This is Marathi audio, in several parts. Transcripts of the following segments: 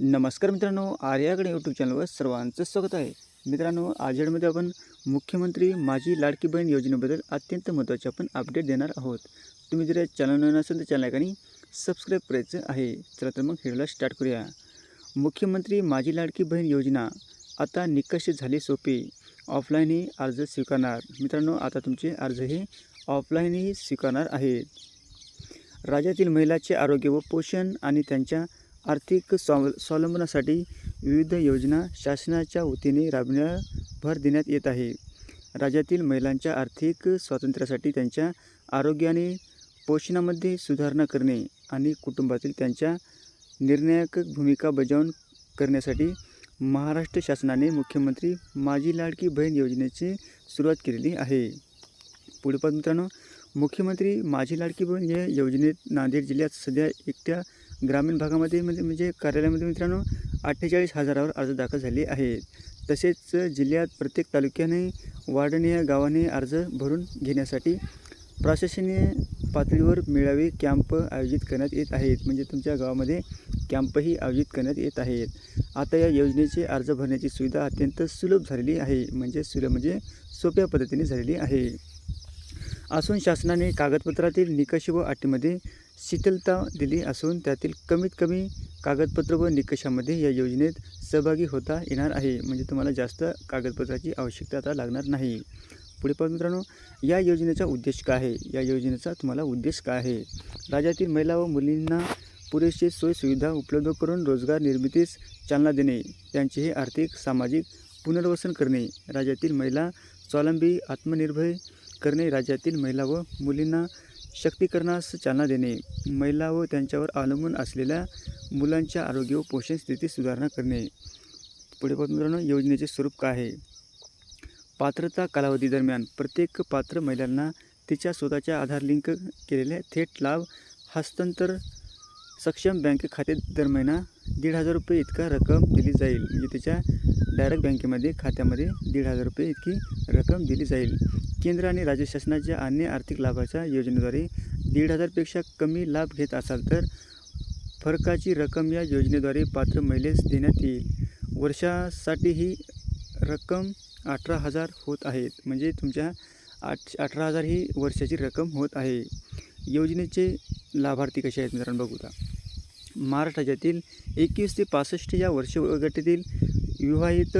नमस्कार मित्रांनो आर्याकडे यूट्यूब चॅनलवर सर्वांचं स्वागत आहे. मित्रांनो आजेडमध्ये आपण मुख्यमंत्री माझी लाडकी बहीण योजनेबद्दल अत्यंत महत्त्वाचे आपण अपडेट देणार आहोत. तुम्ही जर चॅनल नसेल असेल तर चॅनल आणि सबस्क्राईब करायचं आहे. चला तर मग व्हिडिओला स्टार्ट करूया. मुख्यमंत्री माझी लाडकी बहीण योजना आता निकष झाली सोपी. ऑफलाईनही अर्ज स्वीकारणार. मित्रांनो आता तुमचे अर्ज हे ऑफलाईनही स्वीकारणार आहेत. राज्यातील महिलाचे आरोग्य व पोषण आणि त्यांच्या आर्थिक स्वाव स्वावलंबनासाठी विविध योजना शासनाच्या वतीने राबविण्यास भर देण्यात येत आहे. राज्यातील महिलांच्या आर्थिक स्वातंत्र्यासाठी त्यांच्या आरोग्य आणि पोषणामध्ये सुधारणा करणे आणि कुटुंबातील त्यांच्या निर्णायक भूमिका बजावून करण्यासाठी महाराष्ट्र शासनाने मुख्यमंत्री माझी लाडकी बहीण योजनेची सुरुवात केलेली आहे. पुढे पाहत मित्रांनो मुख्यमंत्री माझी लाडकी बहीण या योजनेत नांदेड जिल्ह्यात सध्या एकट्या ग्रामीण भागामध्ये म्हणजे म्हणजे कार्यालयामध्ये मित्रांनो अठ्ठेचाळीस हजारावर अर्ज दाखल झाले आहेत. तसेच जिल्ह्यात प्रत्येक तालुक्याने वार्डने या गावाने अर्ज भरून घेण्यासाठी प्रशासनीय पातळीवर मेळावे कॅम्प आयोजित करण्यात येत आहेत. म्हणजे तुमच्या गावामध्ये कॅम्पही आयोजित करण्यात येत आहेत. आता या योजनेचे अर्ज भरण्याची सुविधा अत्यंत सुलभ झालेली आहे. म्हणजे सुलभ म्हणजे सोप्या पद्धतीने झालेली आहे. असून शासनाने कागदपत्रातील निकष व अटीमध्ये शिथिलता दिली असून त्यातील कमीत कमी कागदपत्र व निकषामध्ये या योजनेत सहभागी होता येणार आहे. म्हणजे तुम्हाला जास्त कागदपत्राची आवश्यकता आता लागणार नाही. पुढे पाहू मित्रांनो या योजनेचा उद्देश काय आहे? या योजनेचा तुम्हाला उद्देश काय आहे? राज्यातील महिला व मुलींना पुरेशी सोयीसुविधा उपलब्ध करून रोजगार निर्मितीस चालना देणे त्यांचेही आर्थिक सामाजिक पुनर्वसन करणे राज्यातील महिला स्वावलंबी आत्मनिर्भर करणे राज्यातील महिला व मुलींना शक्तीकरणास चालना देणे महिला व त्यांच्यावर अवलंबून असलेल्या मुलांच्या आरोग्य व पोषण स्थिती सुधारणा करणे. पुढे मित्रांनो योजनेचे स्वरूप काय आहे? पात्रता कालावधी दरम्यान प्रत्येक पात्र महिलांना तिच्या स्वतःच्या आधार लिंक केलेले थेट लाभ हस्तांतर सक्षम बँक खाते दर महिना दीड हजार रुपये इतका रक्कम दिली जाईल. म्हणजे त्याच्या डायरेक्ट बँकेमध्ये खात्यामध्ये दीड हजार रुपये इतकी रक्कम दिली जाईल. केंद्र आणि राज्य शासनाच्या अन्य आर्थिक लाभाच्या योजनेद्वारे दीड हजारपेक्षा कमी लाभ घेत असाल तर फरकाची रक्कम या योजनेद्वारे पात्र महिलेस देण्यात येईल. वर्षासाठी ही रक्कम अठरा हजार होत आहेत म्हणजे तुमच्या आठ अठरा हजार ही वर्षाची रक्कम होत आहे. योजनेचे लाभार्थी कसे आहेत मित्रांनो? बघू महाराष्ट्राच्यातील राज्यातील एकवीस ते पासष्ट या वर्ष गटातील विवाहित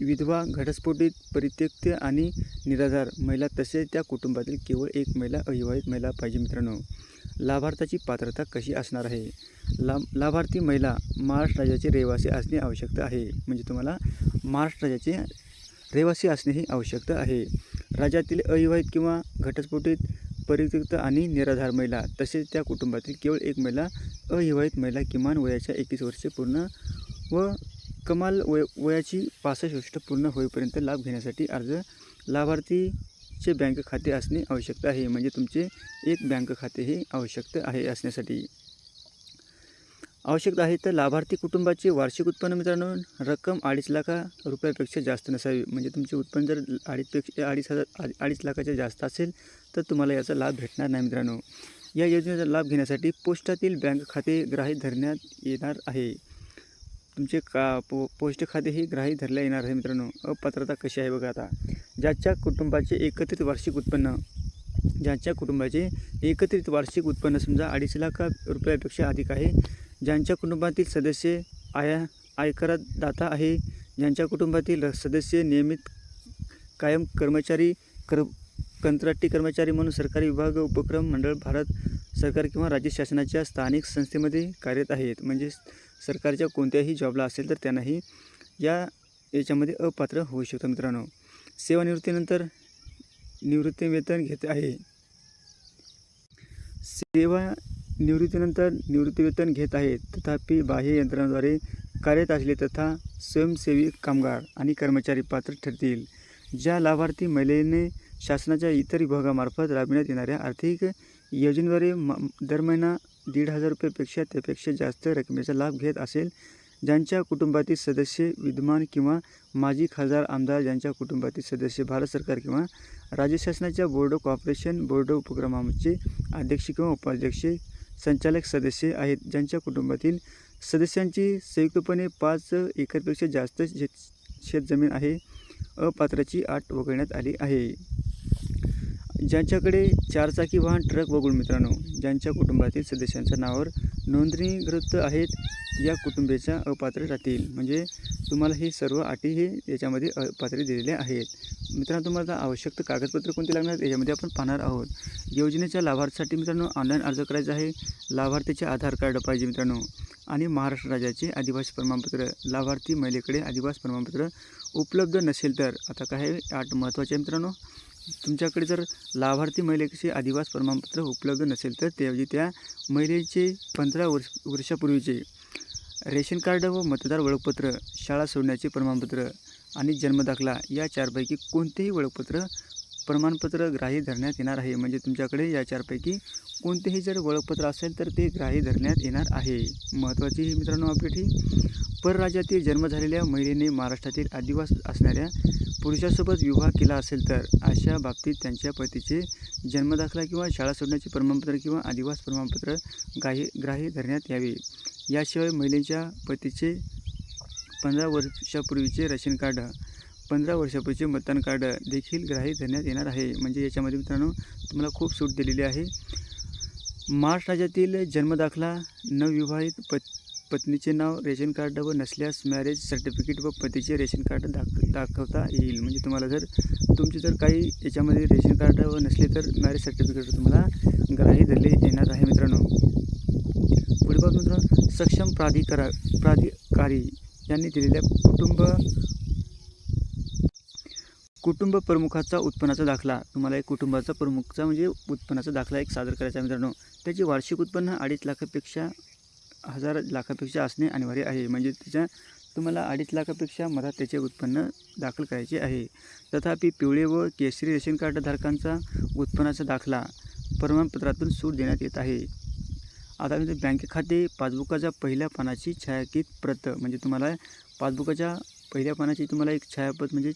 विधवा घटस्फोटित परित्यक्त आणि निराधार महिला तसेच त्या कुटुंबातील केवळ एक महिला अविवाहित महिला पाहिजे मित्रांनो. लाभार्थाची पात्रता कशी असणार आहे? ला लाभार्थी महिला महाराष्ट्र राज्याचे रहिवासी असणे आवश्यक आहे. म्हणजे तुम्हाला महाराष्ट्र राज्याचे रहिवासी असणे ही आवश्यकता आहे. राज्यातील अविवाहित किंवा घटस्फोटित परित्यक्त आणि निराधार महिला. तसेच त्या कुटुंबातील केवळ एक महिला अविवाहित महिला किमान वयाच्या एकवीस वर्षे पूर्ण व कमाल वय वयाची पासष्ट वर्ष पूर्ण होईपर्यंत लाभ घेण्यासाठी अर्ज लाभार्थीचे बँक खाते असणे आवश्यक आहे. म्हणजे तुमचे एक बँक खाते हे आवश्यक आहे असण्यासाठी. आवश्यक आहे तर लाभार्थी कुटुंबाचे वार्षिक उत्पन्न मित्रांनो रक्कम अडीच लाखा रुपयापेक्षा जास्त नसावी. म्हणजे तुमचे उत्पन्न जर अडीचपेक्षा अडीच हजार अडीच लाखाच्या जास्त असेल तर तुम्हाला याचा लाभ भेटणार नाही मित्रांनो. या योजनेचा लाभ घेण्यासाठी पोस्टातील बँक खाते ग्राह्य धरण्यात येणार आहे. तुमचे का पो पोस्ट खाते हे ग्राह्य धरल्या येणार आहे मित्रांनो. अपात्रता कशी आहे बघा आता. ज्याच्या कुटुंबाचे एकत्रित वार्षिक उत्पन्न ज्यांच्या कुटुंबाचे एकत्रित वार्षिक उत्पन्न समजा अडीच लाख रुपयापेक्षा अधिक आहे ज्यांच्या कुटुंबातील सदस्य आया आयकरदाता आहे ज्यांच्या कुटुंबातील सदस्य नियमित कायम कर्मचारी कर कंत्राटी कर्मचारी म्हणून सरकारी विभाग उपक्रम मंडळ भारत सरकार किंवा राज्य शासनाच्या स्थानिक संस्थेमध्ये कार्यरत आहेत. म्हणजे सरकारच्या कोणत्याही जॉबला असेल तर त्यांनाही या याच्यामध्ये अपात्र होऊ शकतं मित्रांनो. सेवानिवृत्तीनंतर निवृत्ती वेतन घेत आहे. सेवा निवृत्तीनंतर निवृत्तीवेतन घेत आहेत. तथापि बाह्य यंत्रणाद्वारे कार्यरत असले तथा स्वयंसेवी कामगार आणि कर्मचारी पात्र ठरतील. ज्या लाभार्थी महिलेने शासनाच्या इतर विभागामार्फत राबविण्यात येणाऱ्या आर्थिक योजनेद्वारे म दर महिना दीड हजार रुपयेपेक्षा त्यापेक्षा जास्त रकमेचा लाभ घेत असेल ज्यांच्या कुटुंबातील सदस्य विद्यमान किंवा माजी खासदार आमदार ज्यांच्या कुटुंबातील सदस्य भारत सरकार किंवा राज्य शासनाच्या बोर्ड ऑफ बोर्ड उपक्रमाचे अध्यक्ष किंवा उपाध्यक्ष संचालक सदस्य आहेत. ज्यांच्या कुटुंबातील सदस्यांची संयुक्तपणे पाच एकरपेक्षा जास्त शेत शेतजमीन आहे. अपात्राची आट वगळण्यात आली आहे. ज्यांच्याकडे चारचाकी वाहन ट्रक वगळून मित्रांनो ज्यांच्या कुटुंबातील सदस्यांच्या नावावर नोंदणीकृत आहेत या कुटुंबियाच्या अपात्र राहतील. म्हणजे तुम्हाला हे सर्व अटी हे याच्यामध्ये अपात्र दिलेले आहेत. मित्रांनो तुम्हाला आवश्यक कागदपत्र कोणते लागणार याच्यामध्ये आपण पाहणार आहोत. योजनेच्या लाभार्थीसाठी मित्रांनो ऑनलाईन अर्ज करायचा आहे. लाभार्थीचे आधार कार्ड पाहिजे मित्रांनो. आणि महाराष्ट्र राज्याचे आदिवासी प्रमाणपत्र. लाभार्थी महिलेकडे आदिवासी प्रमाणपत्र उपलब्ध नसेल तर. आता काय आहे, महत्त्वाचे आहे मित्रांनो. तुमच्याकडे जर लाभार्थी महिलेचे आदिवास प्रमाणपत्र उपलब्ध नसेल तर त्याऐवजी म्हणजे त्या महिलेचे पंधरा वर्ष वर्षापूर्वीचे रेशन कार्ड व मतदार ओळखपत्र शाळा सोडण्याचे प्रमाणपत्र आणि जन्मदाखला या चारपैकी कोणतेही ओळखपत्र प्रमाणपत्र ग्राह्य धरण्यात येणार आहे. म्हणजे तुमच्याकडे या चारपैकी कोणतेही जर ओळखपत्र असेल तर ते ग्राह्य धरण्यात येणार आहे. महत्त्वाची ही मित्रांनो अपडेट ही परराज्यातील जन्म झालेल्या महिलेने महाराष्ट्रातील आदिवास असणाऱ्या पुरुषासोबत विवाह केला असेल तर अशा बाबतीत त्यांच्या पतीचे जन्मदाखला किंवा शाळा सोडण्याचे प्रमाणपत्र किंवा आदिवास प्रमाणपत्र ग्राह्य ग्राह्य धरण्यात यावे. याशिवाय महिलेच्या पतीचे पंधरा वर्षापूर्वीचे रेशन कार्ड पंधरा वर्षापूर्वीचे मतदान कार्ड देखील ग्राह्य धरण्यात येणार आहे. म्हणजे याच्यामध्ये मित्रांनो तुम्हाला खूप सूट दिलेली आहे. महाराष्ट्र राज्यातील जन्मदाखला नवविवाहित पत पत्नीचे नाव रेशन कार्डवर नसल्यास मॅरेज सर्टिफिकेट व पतीचे रेशन कार्ड दाख दाखवता येईल. म्हणजे तुम्हाला जर तुमचे जर काही याच्यामध्ये रेशन कार्डवर नसले तर मॅरेज सर्टिफिकेट तुम्हाला ग्राह्य धरले येणार आहे मित्रांनो. पुढे बघा मित्रांनो सक्षम प्राधिकरा प्राधिकारी यांनी दिलेल्या कुटुंब कुटुंब प्रमुखाचा उत्पन्नाचा दाखला. तुम्हाला एक कुटुंबाचा प्रमुखचा म्हणजे उत्पन्नाचा दाखला एक सादर करायचा मित्रांनो. त्याचे वार्षिक उत्पन्न अडीच लाखापेक्षा हजार लाखापेक्षा असणे अनिवार्य आहे. म्हणजे त्याच्या तुम्हाला अडीच लाखापेक्षा मला त्याचे उत्पन्न दाखल करायचे आहे. तथापि पिवळे व केसरी रेशन कार्डधारकांचा उत्पन्नाचा दाखला प्रमाणपत्रातून सूट देण्यात येत आहे. आता म्हणजे बँक खाते पासबुकाच्या पहिल्या पानाची छायाकित प्रत म्हणजे तुम्हाला पासबुकाच्या पहिल्या पानाची तुम्हाला एक छायापत म्हणजे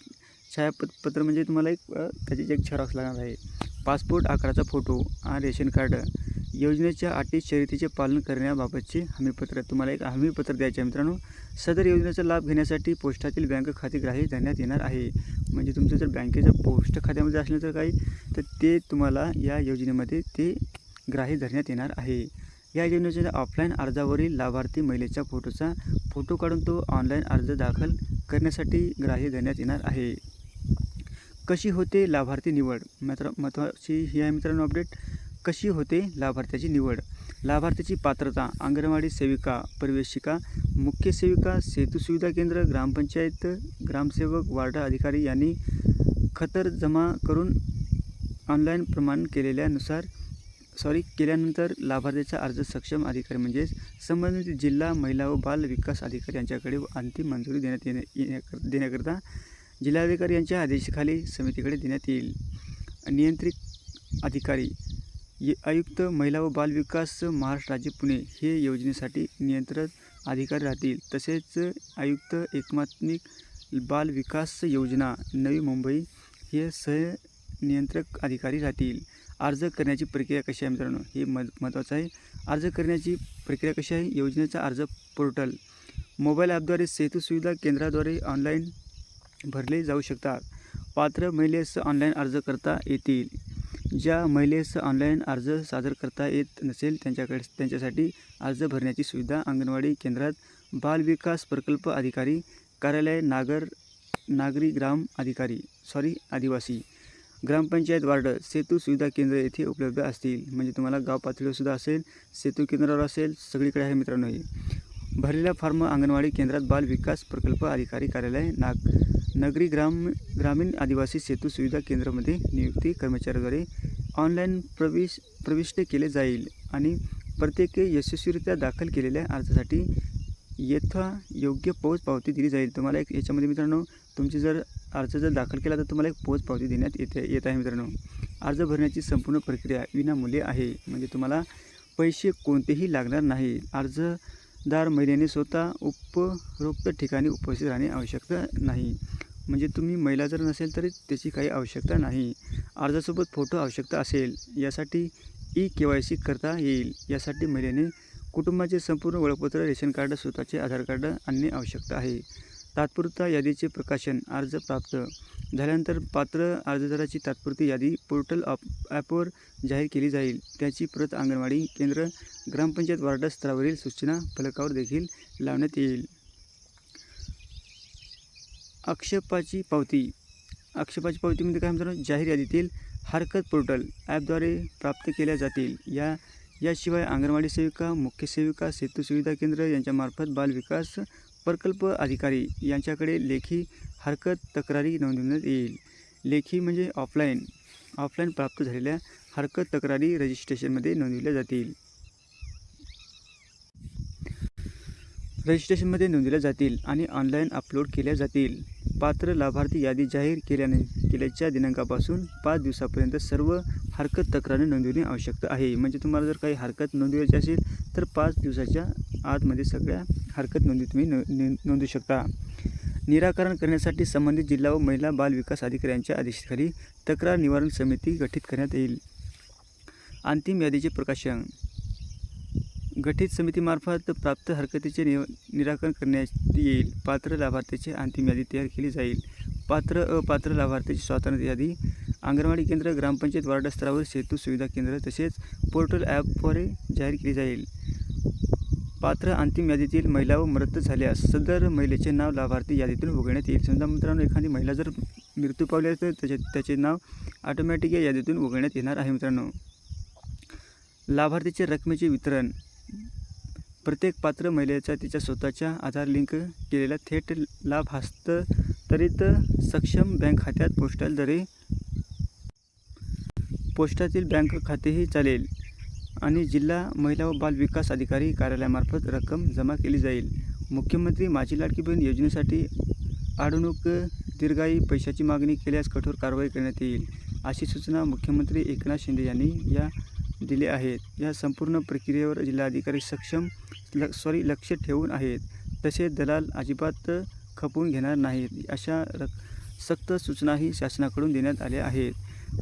छायापत पत्र म्हणजे तुम्हाला एक त्याची एक झेरॉक्स लागणार आहे. पासपोर्ट आकाराचा फोटो आणि रेशन कार्ड. योजनेच्या अटी शर्यतीचे पालन करण्याबाबतचे हमीपत्र. तुम्हाला एक हमीपत्र द्यायचे आहे मित्रांनो. सदर योजनेचा लाभ घेण्यासाठी पोस्टातील बँक खाते ग्राह्य धरण्यात येणार आहे. म्हणजे तुमचं जर बँकेचं पोस्ट खात्यामध्ये असलं तर काही तर ते तुम्हाला या योजनेमध्ये ते ग्राह्य धरण्यात येणार आहे. या योजनेच्या ऑफलाईन अर्जावरील लाभार्थी महिलेच्या फोटोचा फोटो काढून तो ऑनलाईन अर्ज दाखल करण्यासाठी ग्राह्य देण्यात येणार आहे. कशी होते लाभार्थी निवड? मात्र महत्त्वाची ही आहे मित्रांनो अपडेट कशी होते लाभार्थ्याची निवड? लाभार्थ्याची पात्रता अंगणवाडी सेविका प्रवेशिका मुख्य सेविका सेतू सुविधा केंद्र ग्रामपंचायत ग्रामसेवक वार्ड अधिकारी यांनी खतर जमा करून ऑनलाईन प्रमाण केलेल्यानुसार सॉरी केल्यानंतर लाभार्थ्याचा अर्ज सक्षम अधिकारी म्हणजेच संबंधित जिल्हा महिला व बाल विकास अधिकारी यांच्याकडे अंतिम मंजुरी देण्यात येण्या येण्याकर देण्याकरता जिल्हाधिकारी यांच्या आदेशाखाली समितीकडे देण्यात येईल. नियंत्रित अधिकारी ये आयुक्त महिला व बाल विकास महाराष्ट्र राज्य पुणे हे योजनेसाठी नियंत्रण अधिकारी राहतील. तसेच आयुक्त एकमात्मिक बाल विकास योजना नवी मुंबई हे सह नियंत्रक अधिकारी राहतील. अर्ज करण्याची प्रक्रिया कशी आहे मित्रांनो? हे म महत्त्वाचं आहे. अर्ज करण्याची प्रक्रिया कशी आहे? योजनेचा अर्ज पोर्टल. मोबाईल ॲपद्वारे सेतू सुविधा केंद्राद्वारे ऑनलाईन भरले जाऊ शकतात. पात्र महिलेस ऑनलाईन अर्ज करता येतील. ज्या महिलेस ऑनलाईन अर्ज सादर करता येत नसेल त्यांच्याकडे त्यांच्यासाठी अर्ज भरण्याची सुविधा अंगणवाडी केंद्रात बाल विकास प्रकल्प अधिकारी कार्यालय नागर नागरी ग्राम अधिकारी सॉरी आदिवासी. ग्रामपंचायत वार्ड सेतू सुविधा केंद्र येथे उपलब्ध असतील. म्हणजे तुम्हाला गाव पातळीवरसुद्धा असेल सेतू केंद्रावर असेल सगळीकडे आहे मित्रांनो हे. भरलेला फार्म अंगणवाडी केंद्रात बाल विकास प्रकल्प अधिकारी कार्यालय नाग नगरी ग्राम ग्रामीण आदिवासी सेतू सुविधा केंद्रामध्ये नियुक्ती कर्मचाऱ्याद्वारे ऑनलाईन प्रवेश प्रविष्ट केले जाईल आणि प्रत्येक यशस्वीरित्या दाखल केलेल्या अर्जासाठी यथा योग्य पोच पावती दिली जाईल. तुम्हाला एक याच्यामध्ये मित्रांनो तुमची जर अर्ज जर दाखल केला तर तुम्हाला एक पोच पावती देण्यात येते येत आहे मित्रांनो. अर्ज भरण्याची संपूर्ण प्रक्रिया विनामूल्य आहे. म्हणजे तुम्हाला पैसे कोणतेही लागणार नाही. अर्जदार महिलेने स्वतः उपरोक्त ठिकाणी उपस्थित राहणे आवश्यकता नाही. म्हणजे तुम्ही महिला जर नसेल तरी त्याची काही आवश्यकता नाही. अर्जासोबत फोटो आवश्यकता असेल यासाठी ई के वाय सी करता येईल. यासाठी महिलेने कुटुंबाचे संपूर्ण ओळखपत्र रेशन कार्ड स्वतःचे आधार कार्ड आणणे आवश्यक आहे. तात्पुरता यादीचे प्रकाशन अर्ज प्राप्त झाल्यानंतर पात्र अर्जदाराची तात्पुरती यादी पोर्टल ऑप ॲपवर जाहीर केली जाईल. त्याची प्रत अंगणवाडी केंद्र ग्रामपंचायत वार्ड स्तरावरील सूचना फलकावर देखील लावण्यात येईल. आक्षेपाची पावती. आक्षेपाची पावती म्हणजे काय म्हणतात जाहीर यादीतील हरकत पोर्टल ॲपद्वारे प्राप्त केल्या जातील. या याशिवाय अंगणवाडी सेविका मुख्य सेविका सेतू सुविधा केंद्र यांच्यामार्फत बाल विकास प्रकल्प अधिकारी यांच्याकडे लेखी हरकत तक्रारी नोंदवण्यात येईल. लेखी म्हणजे ऑफलाईन. ऑफलाईन प्राप्त झालेल्या हरकत तक्रारी रजिस्ट्रेशनमध्ये नोंदविल्या जातील. रजिस्ट्रेशनमध्ये नोंदवल्या जातील आणि ऑनलाईन अपलोड केल्या जातील. पात्र लाभार्थी यादी जाहीर केल्याने केल्याच्या दिनांकापासून पाच दिवसापर्यंत सर्व हरकत तक्रारी नोंदविणे आवश्यक आहे. म्हणजे तुम्हाला जर काही हरकत नोंदवायची असेल तर पाच दिवसाच्या आतमध्ये सगळ्या हरकत नोंदी तुम्ही नो नो- नोंदवू शकता. निराकरण करण्यासाठी संबंधित जिल्हा व महिला बाल विकास अधिकाऱ्यांच्या आदेशाखाली तक्रार निवारण समिती गठीत करण्यात येईल. अंतिम यादीचे प्रकाशन. गठीत समितीमार्फत प्राप्त हरकतीचे निव निराकरण करण्यात येईल. पात्र लाभार्थ्याची अंतिम यादी तयार केली जाईल. पात्र अपात्र लाभार्थीची स्वातंत्र्य यादी. अंगणवाडी केंद्र ग्रामपंचायत वार्ड स्तरावर सेतू सुविधा केंद्र तसेच पोर्टल ॲपद्वारे जाहीर केली जाईल. पात्र अंतिम यादीतील महिला व मृत झाल्यास सदर महिलेचे नाव लाभार्थी यादीतून वगळण्यात येईल. समजा मित्रांनो एखादी महिला जर मृत्यू पावली तर त्याचे त्याचे नाव ऑटोमॅटिक या यादीतून वगळण्यात येणार आहे मित्रांनो. लाभार्थीचे रकमेचे वितरण. प्रत्येक पात्र महिलेचा तिच्या स्वतःच्या आधार लिंक केलेला थेट लाभ हस्तांतरित सक्षम बँक खात्यात पोस्टालद्वारे पोस्टातील बँक खातेही चालेल. आणि जिल्हा महिला व बाल विकास अधिकारी कार्यालयामार्फत रक्कम जमा केली जाईल. मुख्यमंत्री माझी लाडकी बहीण योजनेसाठी अडवणूक दीर्घाई पैशाची मागणी केल्यास कठोर कारवाई करण्यात येईल अशी सूचना मुख्यमंत्री एकनाथ शिंदे यांनी या दिले आहेत. या संपूर्ण प्रक्रियेवर जिल्हाधिकारी सक्षम ल सॉरी लक्ष ठेवून आहेत. तसेच दलाल अजिबात खपवून घेणार नाहीत अशा र सक्त सूचनाही शासनाकडून देण्यात आल्या आहेत.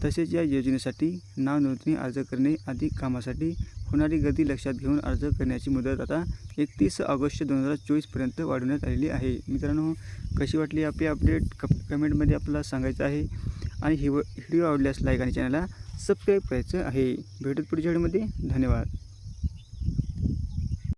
तसेच या योजनेसाठी नाव नोंदणी अर्ज करणे अधिक कामासाठी होणारी गर्दी लक्षात घेऊन अर्ज करण्याची मुदत आता एकतीस ऑगस्ट दोन हजार चोवीसपर्यंत वाढवण्यात आलेली आहे. मित्रांनो कशी वाटली आपली अपडेट? कप कमेंटमध्ये आपल्याला सांगायचं आहे. आणि हिव व्हिडिओ आवडल्यास लाईक आणि चॅनलला सबस्क्राईब करायचं आहे. भेटत पुढच्या व्हिडिओमध्ये. धन्यवाद.